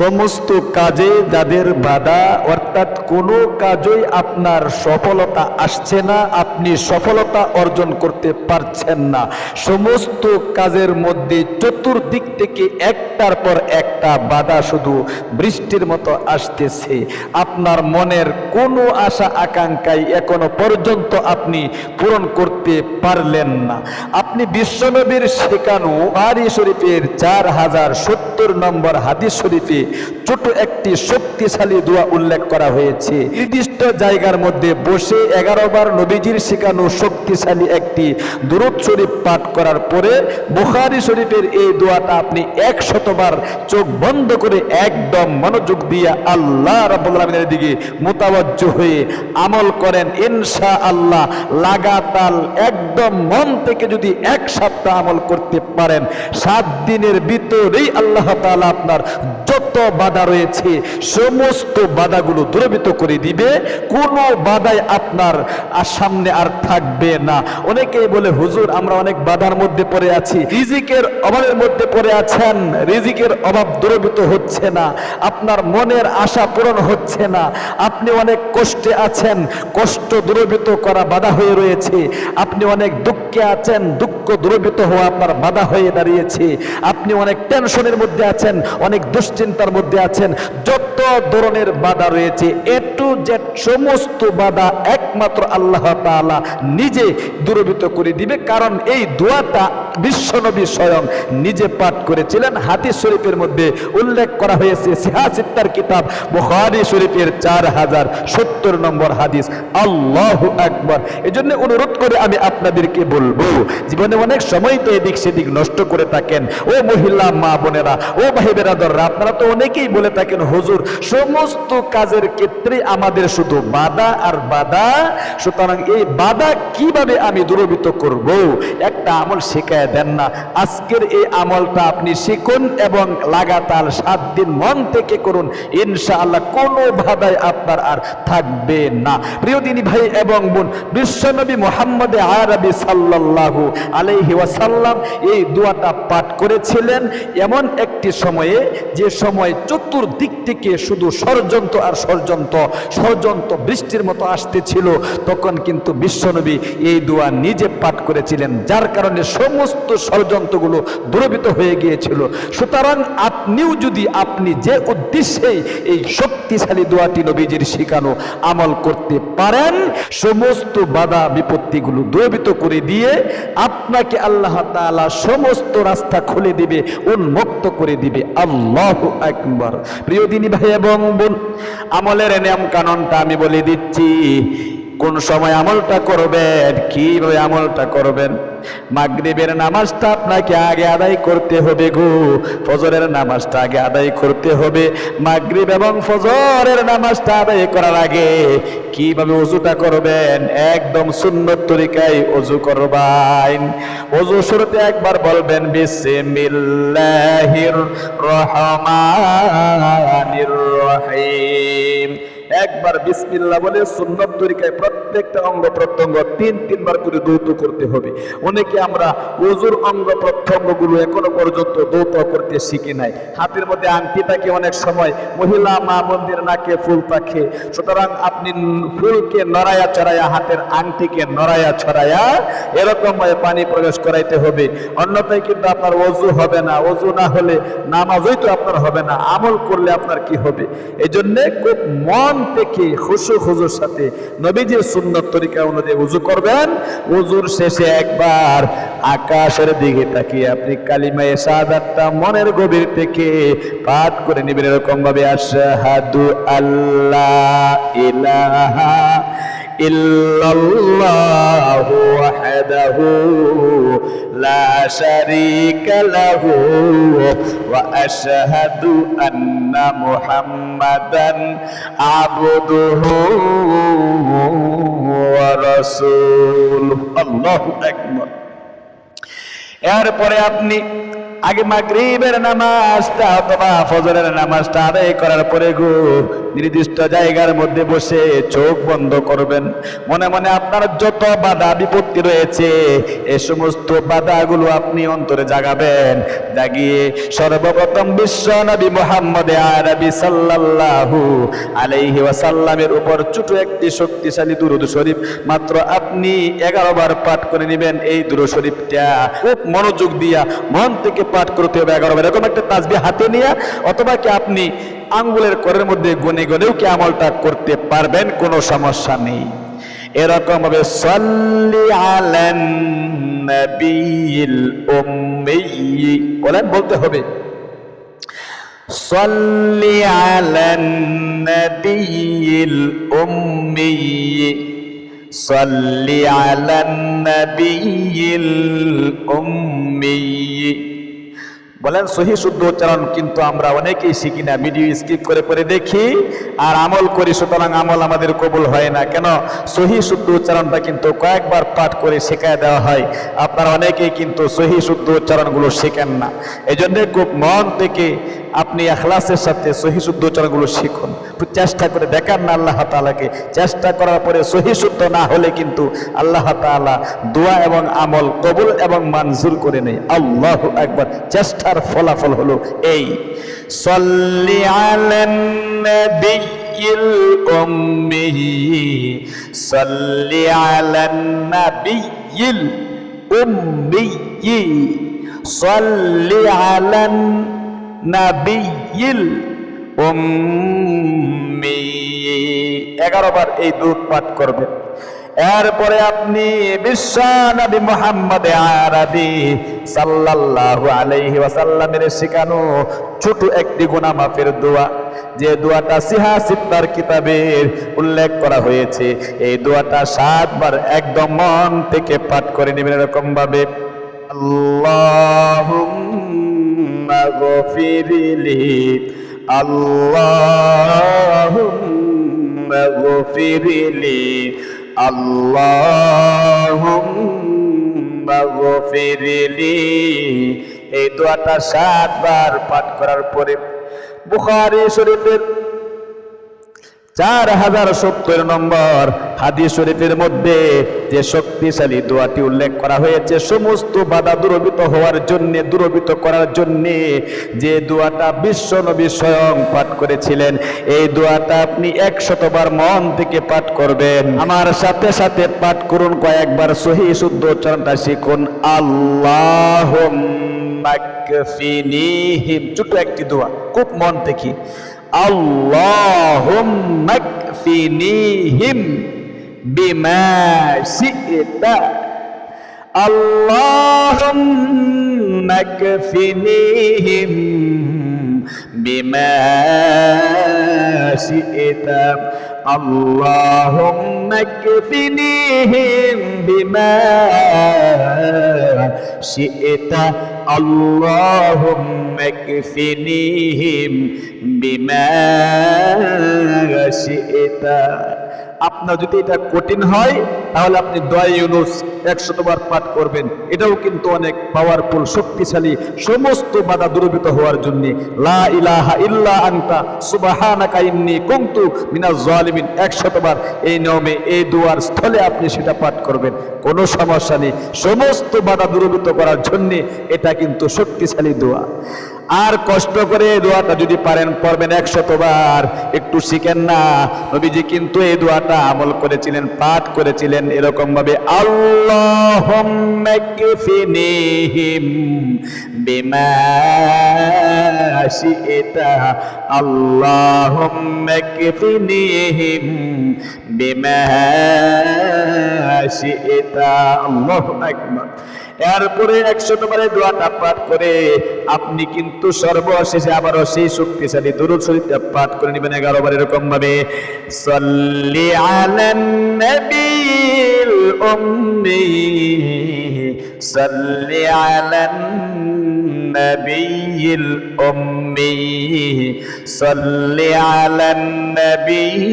সমস্ত কাজে যাদের বাধা, অর্থাৎ কোনো কাজই আপনার সফলতা আসছে না, আপনি সফলতা অর্জন করতে পারছেন না। সমস্ত কাজের মধ্যে চতুর্দিক থেকে একটার পর একটা বাধা শুধু বৃষ্টির মতো আসতেছে। আপনার মনের কোনো আশা আকাঙ্ক্ষাই এখনও পর্যন্ত আপনি পূরণ করতে পারলেন না। আপনি বিশ্বনবীর শেখানো আরি শরীফের চার হাজার সত্তর নম্বর হাদিস শরীফে ছোট একটি শক্তিশালী দোয়া উল্লেখ করা হয়েছে। নির্দিষ্ট জায়গার মধ্যে বসে এগারো বার নবীজির শেখানো শক্তিশালী একটি দুরুদ শরীফ পাঠ করার পরে বুখারি শরীফের এই দোয়াটা আপনি একশতবার চোখ বন্ধ করে একদম মনোযোগ দিয়ে আল্লাহ আলামিনের দিকে মোতাবজ্জ হয়ে আমল করেন। ইনশা আল্লাহ লাগাতার একদম মন থেকে যদি এক সপ্তাহ আমল করতে পারেন, সাত দিনের ভিতরেই আল্লাহ তাআলা আপনার যত বাধা রয়েছে। সমস্ত বাধাগুলো দূরীভূত করে দিবে। কোনো বাধাই আপনার সামনে আর থাকবে না। অনেকেই বলে, হুজুর, আমরা অনেক বাধার মধ্যে পড়ে আছি। রিজিকের অভাবের মধ্যে পড়ে আছেন। রিজিকের অভাব দূরীভূত হচ্ছে না। আপনার মনের আশা পূরণ হচ্ছে না। আপনি অনেক কষ্টে আছেন। কষ্ট দূরীভূত করা বাধা হয়ে রয়েছে। আপনি অনেক দুঃখে আছেন। দুঃখ দূরীভূত হওয়া আপনার বাধা হয়ে দাঁড়িয়েছে। আপনি অনেক টেনশনের মধ্যে আছেন। অনেক দুশ্চিন্তার মধ্যে আছেন যত ধরনের বাধা রয়েছে এ টু জেড সমস্ত বাধা একমাত্র আল্লাহ তাআলা নিজে দূরীভূত করে দিবে। কারণ এই দোয়াটা বিশ্বনবী স্বয়ং নিজে পাঠ করেছিলেন। হাদিস শরীফের মধ্যে উল্লেখ করা হয়েছে, সিহাসিত্তার কিতাব, বুখারী শরীফের চার হাজার সত্তর নম্বর হাদিস। আল্লাহ আকবর। এই জন্য অনুরোধ করে আমি আপনাদেরকে বলব, জীবনে অনেক সময় তো এদিক সেদিক নষ্ট করে থাকেন। ও মহিলা মা বোনেরা ও ভাই বেরাদররা আপনারা তো অনেকেই বলে থাকেন, হুজুর, সমস্ত কাজের ক্ষেত্রে আমাদের শুধু বাধা আর বাধা। সুতরাং এই বাধা কীভাবে আমি দূরীভূত করব? একটা আমল শেখায় দেন না। আজকের এই আমলটা আপনি শিখুন এবং লাগাতার সাত দিন মন থেকে করুন। ইনশাআল্লাহ কোনো বাধাই আপনার আর থাকবে না। প্রিয় দিনী ভাই এবং বোন বিশ্বনবী মোহাম্মদ আরবি সাল্লাল্লাহু আলাইহি ওয়াসাল্লাম এই দোয়াটা পাঠ করেছিলেন। এমন একটি সময়ে যে সময় চতুর্দিক থেকে শুধু ষড়যন্ত্র আর ষড়যন্ত্র ষড়যন্ত্র বৃষ্টির মতো আসতেছিল। তখন কিন্তু বিশ্বনবী এই দোয়া নিজে পাঠ করেছিলেন, যার কারণে সমস্ত ষড়যন্ত্রগুলো দূরীভূত হয়ে গিয়েছিল। সুতরাং আপনিও যদি আপনি যে উদ্দেশ্যেই এই শক্তিশালী দোয়াটি নবীজির শিখানো আমল করতে পারেন, সমস্ত বাধা বিপত্তিগুলো দূরীভূত করে দিয়ে আপনাকে আল্লাহ তাআলা সমস্ত রাস্তা খুলে দিবে, উন্মুক্ত করে দিবে। আল্লাহ আকবার প্রিয় দিনী ভাই এবং বোন আমলের নিয়ম কাননটা আমি বলে দিচ্ছি। কোন সময় আমলটা করবেন? কীভাবে আমলটা করবেন? মাগরিবের নামাজটা আপনাকে আগে আদায় করতে হবে গো। ফজরের নামাজটা আগে আদায় করতে হবে। মাগরিব এবং ফজরের নামাজটা আদায় করার আগে কীভাবে অজুটা করবেন? একদম সুন্নত তরিকায় অজু করবেন। অজু শুরুতে একবার বলবেন, বিসমিল্লাহির রহমানির রহিম। একবার বিসমিল্লাহ বলে সুন্নত তরিকায় প্রত্যেকটা অঙ্গ প্রত্যঙ্গ তিন, তিনবার করে দৌত করতে হবে। অনেকে আমরা ওজুর অঙ্গ প্রত্যঙ্গ প্রত্যঙ্গগুলো এখনও পর্যন্ত দৌত করতে শিখি নাই। হাতের মধ্যে আংটি থাকে অনেক সময়, মহিলা মা মন্দির নাকে ফুল থাকে। সুতরাং আপনি ফুলকে নড়ায়া চড়াইয়া হাতের আংটিকে নড়ায়া ছড়াইয়া এরকম পানি প্রবেশ করাইতে হবে। অন্যথায় কিন্তু আপনার অজু হবে না। অজু না হলে নামাজই তো আপনার হবে না। আমল করলে আপনার কি হবে? এই জন্যে খুব মন থেকে খুশু খুজুর সাথে নবীজির সুন্নত তরিকা অনুযায়ী উজু করবেন। উজুর শেষে একবার আকাশের দিকে তাকিয়ে আপনি কালিমায়ে সাদাতটা মনের গভীর থেকে পাঠ করে নেবেন। এরকম ভাবে আশহাদু আল্লাহ ইলাহা ওয়াহদাহু লা শারীকা লাহু ওয়া আশহাদু আন্না মুহাম্মাদান আবদুহু ওয়া রাসূলুহু। আল্লাহু আকবার। এরপরে আপনি আগে মাগরিবের নামাজটা অথবা ফজরের নামাজটা আদায় করার পরে গো নির্দিষ্ট জায়গার মধ্যে বসে চোখ বন্ধ করবেন। মনে মনে আপনার যত বাধা বিপত্তি রয়েছে, এ সমস্ত বাধাগুলো আপনি অন্তরে জাগাবেন। জাগিয়ে সর্বপ্রথম বিশ্ব নবী মোহাম্মদ আরবি সাল্লাল্লাহু আলাইহি ওয়াসাল্লামের উপর ছোট একটি শক্তিশালী দুরুদ শরীফ, মাত্র আপনি এগারো বার পাঠ করে নেবেন এই দুরুদ শরীফটা। খুব মনোযোগ দিয়া মন থেকে পাঠ করতে হবে এগারো বার। এরকম একটা তাজবি হাতে নিয়ে, অথবা কি আপনি আঙ্গুলের করের মধ্যে গনে গনেও কি আমলটা করতে পারবেন? কোনো সমস্যা নেই। এরকম ভাবে সল্লি আলান নবিয়িল উম্মি বলেন, বলতে হবে। সল্লি আলান নবিয়িল উম্মি সল্লি আলান নবিয়িল উম্মি বলেন, সহি শুদ্ধ উচ্চারণ কিন্তু আমরা অনেকেই শিখি না। ভিডিও স্কিপ করে করে দেখি আর আমল করি, সুতরাং আমল আমাদের কবুল হয় না। কেন? সহি শুদ্ধ উচ্চারণটা কিন্তু কয়েকবার পাঠ করে শেখায় দেওয়া হয়। আপনারা অনেকেই কিন্তু সহি শুদ্ধ উচ্চারণগুলো শেখেন না। এই জন্যে খুব মন থেকে আপনি এখলাসের সাথে সহি শুদ্ধ উচ্চারণগুলো শিখুন। চেষ্টা করে দেখান না আল্লাহ তালাকে চেষ্টা করার পরে সহি শুদ্ধ না হলে কিন্তু আল্লাহ তালা দোয়া এবং আমল কবুল এবং মঞ্জুর করে নেই আল্লাহ একবার চেষ্টার ফলাফল হলো এই। সল্লি আলান নাবিয়িল উম্মি। এগারো বার এই দুধ পাঠ করবেন এরপরে আপনি বিশ্ব বিশ্বনবী মোহাম্মদ আরবি সাল্লাল্লাহু আলাইহি ওয়াসাল্লামের শেখানো ছোট একটি গুনাহ মাফের দোয়া। যে দোয়াটা সিহা সিত্তার কিতাবের উল্লেখ করা হয়েছে, এই দোয়াটা সাতবার একদম মন থেকে পাঠ করে নেবেন এরকম ভাবে আল্লাহুম্মা اغفر لي اللهم اغفر لي اللهم اغفر لي এই দোয়াটা সাতবার পাঠ করার পরে বুখারী শরীফের চার হাজার সত্তর নম্বর হাদিস শরীফের মধ্যে যে শক্তিশালী দোয়াটি উল্লেখ করা হয়েছে, সমস্ত বাধা দূরবিত হওয়ার জন্য দূরবিত করার জন্য যে দোয়াটা বিশ্ব নবী স্বয়ং পাঠ করেছিলেন, এই দোয়াটা আপনি একশতবার মন থেকে পাঠ করবেন। আমার সাথে সাথে পাঠ করুন কয়েকবার, সহি শুদ্ধ উচ্চারণটা শিখুন আল্লাহ ছোট একটি দোয়া, খুব মন থেকে। اللهم اكفنيهم بما شئت اللهم اكفنيهم بما شئت اللهم اكفنيهم بما شئت اللهم اكفنيهم بما شئت আপনার যদি এটা কঠিন হয়, তাহলে আপনি দয় ইউনুস একশতবার পাঠ করবেন। এটাও কিন্তু অনেক পাওয়ারফুল শক্তিশালী, সমস্ত বাধা দূরীভূত হওয়ার জন্য। লা ইলাহা ইল্লা আনতা, সুবহানাকা ইন্নী কুনতু মিনাজ জালিমিন। একশতবার এই নিয়মে, এই দুয়ার স্থলে আপনি সেটা পাঠ করবেন। কোনো সমস্যা নেই। সমস্ত বাধা দূরীভূত করার জন্য এটা কিন্তু শক্তিশালী দোয়া। আর কষ্ট করে দোয়াটা যদি পারেন, পড়বেন একশতবার। একটু শিখেন না। নবীজি কিন্তু এই দোয়াটা আমল করেছিলেন, পাঠ করেছিলেন এরকম ভাবে আল্লাহ বিমা আল্লাহ এরপরে একশো নম্বরে দোয়াটা পাঠ করে আপনি কিন্তু সর্বশেষে আবারও সেই শক্তিশালী দুরুদ শরীফটা পাঠ করে নেবেন এগারো বার এরকম ভাবে সল্লি আলান নবীল উম্মি সল্লি আলান النبي الأمي صل على النبي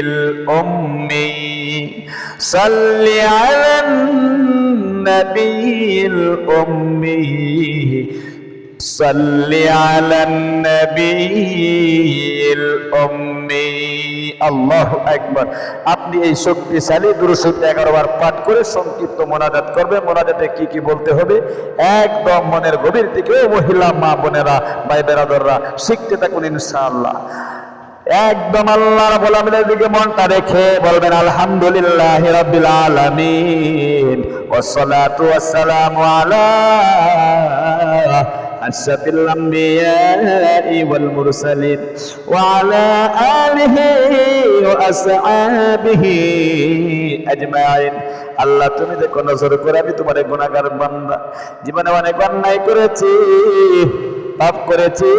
الأمي صل على النبي الأمي صل على النبي الأمي আল্লাহ একবার আপনি এই শক্তিশালী দুরুসুদ এগারো বার পাঠ করে সংক্ষিপ্ত মোনাজাত করবে মোনাজাতে কি কি বলতে হবে একদম মনের গভীর থেকে ও মহিলা মা বোনেরা ভাই বেরাদররা শিখতে থাকুন ইনশাআল্লাহ একদম আল্লাহর গোলামদের দিকে মনটা রেখে বলবেন, আলহামদুলিল্লাহ রাব্বিল আলামিন ওয়াসসালাতু ওয়াসসালামু আলা আশরাফিল আম্বিয়াই ওয়াল মুরসালিন, ওয়া আলা আলিহি ওয়া আসহাবিহি আজমাইন। আল্লাহ, তুমি দেখো, নজর করে আমি তোমার গুনাহগার বান্দা। জীবনে অনেক অন্যায় করেছি, পাপ করেছি।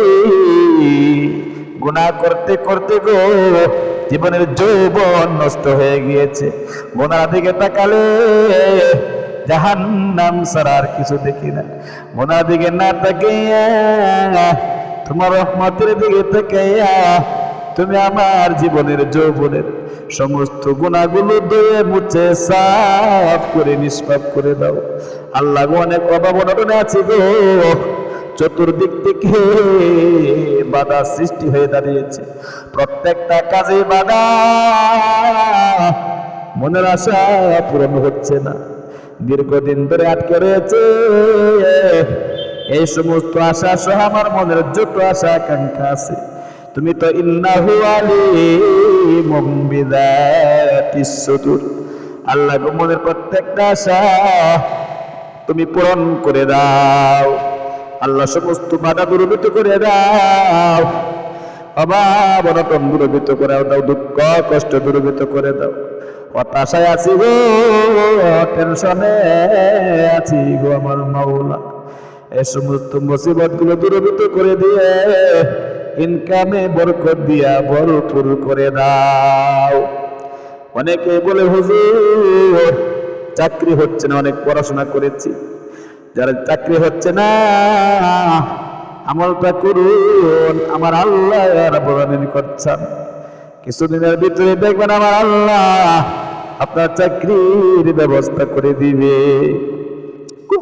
গুনাহ করতে করতে গো, জীবনের যৌবন নষ্ট হয়ে গিয়েছে। গোনার দিকে তাকালে জাহান নাম ছাড়া আর কিছু দেখি না। গোনার দিকে না তাকাইয়া তোমার রহমতের দিকে তাকাইয়া তুমি আমার জীবনের যৌবনের সমস্ত গুণাগুলো দয়ে মুছে সাফ করে, নিষ্পাপ করে দাও। আল্লাহ অনেক অভাব অনটনে আছে গো। চতুর্দিক থেকে বাধা সৃষ্টি হয়ে দাঁড়িয়েছে। প্রত্যেকটা কাজে বাধা মনের আশা পূরণ হচ্ছে না। দীর্ঘদিন ধরে আটকে রয়েছে এই সমস্ত আশা সহ আমার মনের যত আশা আকাঙ্ক্ষা আছে। তুমি তো ইন্নাহু আলিমুম বিযাতিস আল্লাহ মনের প্রত্যেকটা আশা তুমি পূরণ করে দাও। আল্লাহ সমস্ত বাধা দূরীভূত করে দাও। অভাব অনটন দূরীভূত করে দাও, দুঃখ কষ্ট দূরীভূত করে দাও। হতাশায় আছি গো, টেনশনে আছি গো আমার মাওলা। এই সমস্ত মুসিবতগুলো দূরীভূত করে দিয়ে ইনকামে বরকত দিয়া ভরপুর করে দাও। অনেকে বলে, হুজুর, চাকরি হচ্ছে না, অনেক পড়াশোনা করেছি। যারা চাকরি হচ্ছে না, আমলটা করুন, আমার আল্লাহ করছেন। কিছুদিনের ভিতরে দেখবেন আমার আল্লাহ আপনার চাকরির ব্যবস্থা করে দিবে।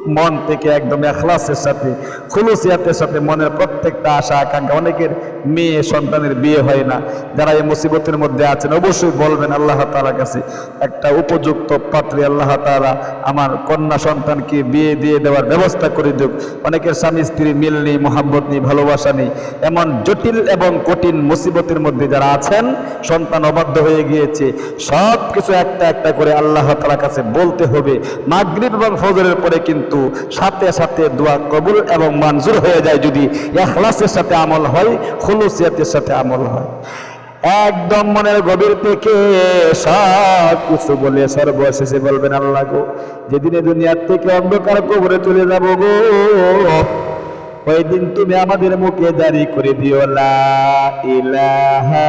মন থেকে একদম এখলাসের সাথে, খুলুসিয়াতের সাথে মনের প্রত্যেকটা আশা, আকাঙ্ক্ষা, অনেকের মেয়ে সন্তানের বিয়ে হয় না। যারা এই মুসিবতের মধ্যে আছেন, অবশ্যই বলবেন আল্লাহ তাআলার কাছে, একটা উপযুক্ত পাত্রী আল্লাহ তাআলা আমার কন্যা সন্তানকে বিয়ে দিয়ে দেওয়ার ব্যবস্থা করে দিক। অনেকের স্বামী স্ত্রী মিল নেই, মোহাব্বত নেই, ভালোবাসা নেই। এমন জটিল এবং কঠিন মুসিবতের মধ্যে যারা আছেন, সন্তান অবাধ্য হয়ে গিয়েছে। সব কিছু একটা একটা করে আল্লাহ তাআলার কাছে বলতে হবে। মাগরিব এবং ফজরের পরে কিন্তু সাথে সাথে দোয়া কবুল এবং মঞ্জুর হয়ে যায় যদি এখলাসের সাথে আমল হয়, খুলুসিয়াতের সাথে আমল হয়। একদম মনের গভীর থেকে সব কিছু বলে সর্বশেষে বলবেন, আল্লাহ গো, যেদিনে দুনিয়ার থেকে অন্ধকার কবরে চলে যাব গো, ওই দিন তুমি আমাদের মুখে জারি করে দিও ইলাহা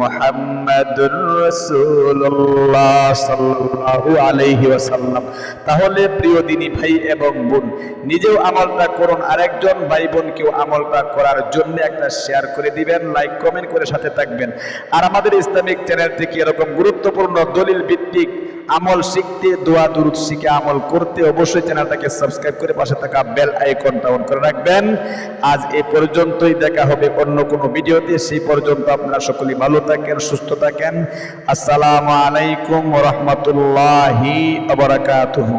মুহাম্মাদুর রাসূলুল্লাহ সাল্লাল্লাহু আলাইহি ওয়াসাল্লাম। তাহলে প্রিয় দিনী ভাই এবং বোন, নিজেও আমলটা করুন। আরেকজন ভাই বোনকেও আমলটা করার জন্য একটা শেয়ার করে দিবেন লাইক কমেন্ট করে সাথে থাকবেন। আর আমাদের ইসলামিক চ্যানেল থেকে এরকম গুরুত্বপূর্ণ দলিল ভিত্তিক আমল শিখতে, দোয়া, দুরুদ শিখে আমল করতে অবশ্যই চ্যানেলটাকে সাবস্ক্রাইব করে পাশে থাকা বেল আইকনটা অন করে রাখবেন। আজ এ পর্যন্তই, দেখা হবে অন্য কোনো ভিডিওতে সেই পর্যন্ত আপনারা সকলেই ভালো থাকেন সুস্থ থাকেন। আসসালামু আলাইকুম রহমতুল্লাহি আবরাকাতুহু